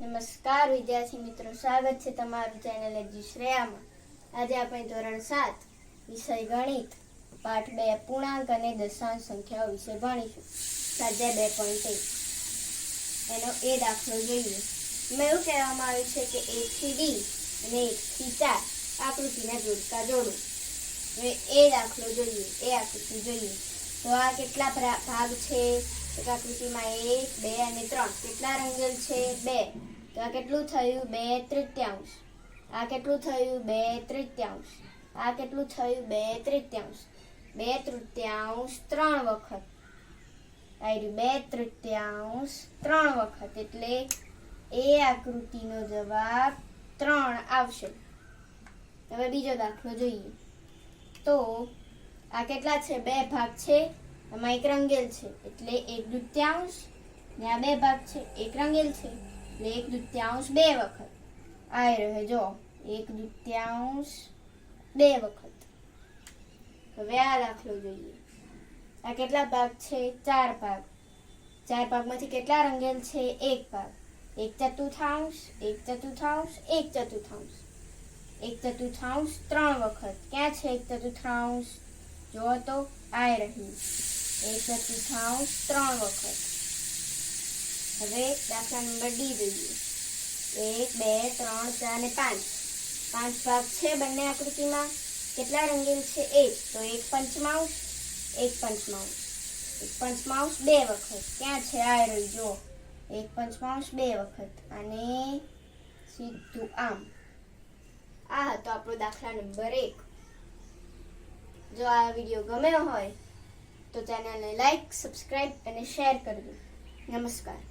નમસ્કાર, વિદ્યાર્થી મિત્રો. સ્વાગત છે તમારું ચેનલ એજી શ્રેયામાં. આજે આપણે ધોરણ સાત, વિષય ગણિત, પાઠ બે, પૂર્ણાંક અને દશાંશ સંખ્યાઓ વિશે ભણીશું. સ્વાધ્યાય બે પોઈન્ટ એક. એનો એ દાખલો જોઈએ. મેં એવું કહેવામાં આવ્યું છે કે એક થી ડી અને એક થી ચાર આકૃતિના જોડકા જોડો. હવે એ દાખલો જોઈએ, એ આકૃતિ જોઈએ. તો આ કેટલા ભાગ છે? એક આકૃતિમાં એક, બે અને ત્રણ. કેટલા રંગેલ છે? બે. તો આ કેટલું થયું? બે તૃત્યાંશ આ કેટલું થયું? બે તૃત્યાંશ આ કેટલું થયું? બે તૃત્યાંશ બે તૃતીયાંશ ત્રણ વખત. આવ્યું બે તૃતીયાંશ ત્રણ વખત. એટલે એ આકૃતિનો જવાબ ત્રણ આવશે. હવે બીજો દાખલો જોઈએ. તો આ કેટલા છે? બે ભાગ છે. આમાં એક રંગેલ છે. એટલે એક દૃત્યાંશ ને આ બે ભાગ છે. એક રંગેલ છે. એટલે એક દૃત્યાંશ બે વખત. આ રહે જો, એક દૃત્યાંશ બે વખત. હવે આ દાખલો જોઈએ. આ કેટલા ભાગ છે? ચાર ભાગ. ચાર ભાગમાંથી કેટલા રંગેલ છે? એક ભાગ. એક ચતુર્થાંશ એક ચતુર્થાંશ એક ચતુર્થાંશ. એક ચતુર્થાંશ ત્રણ વખત. ક્યાં છે એક ચતુર્થાંશ? જો તો આય રહ્યું. એક ચતુર્થાંશ ત્રણ વખત. હવે દાખલા નંબર ડી જોઈએ. એક, બે, ત્રણ, ચાર અને પાંચ. પાંચ ભાગ છે બંને આકૃતિમાં. કેટલા રંગીન છે? એક. તો એક પંચમાંશ એક પંચમાંશ એક પંચમાંશ બે વખત. ક્યાં છે આ રહ્યું જો. એક પંચમાંશ બે વખત. અને સીધું આમ. આ હતો આપણો દાખલા નંબર એક. જો આ વીડિયો ગમ્યો હોય, તો ચેનલને લાઈક, સબસ્ક્રાઈબ અને શેર કરજો. નમસ્કાર.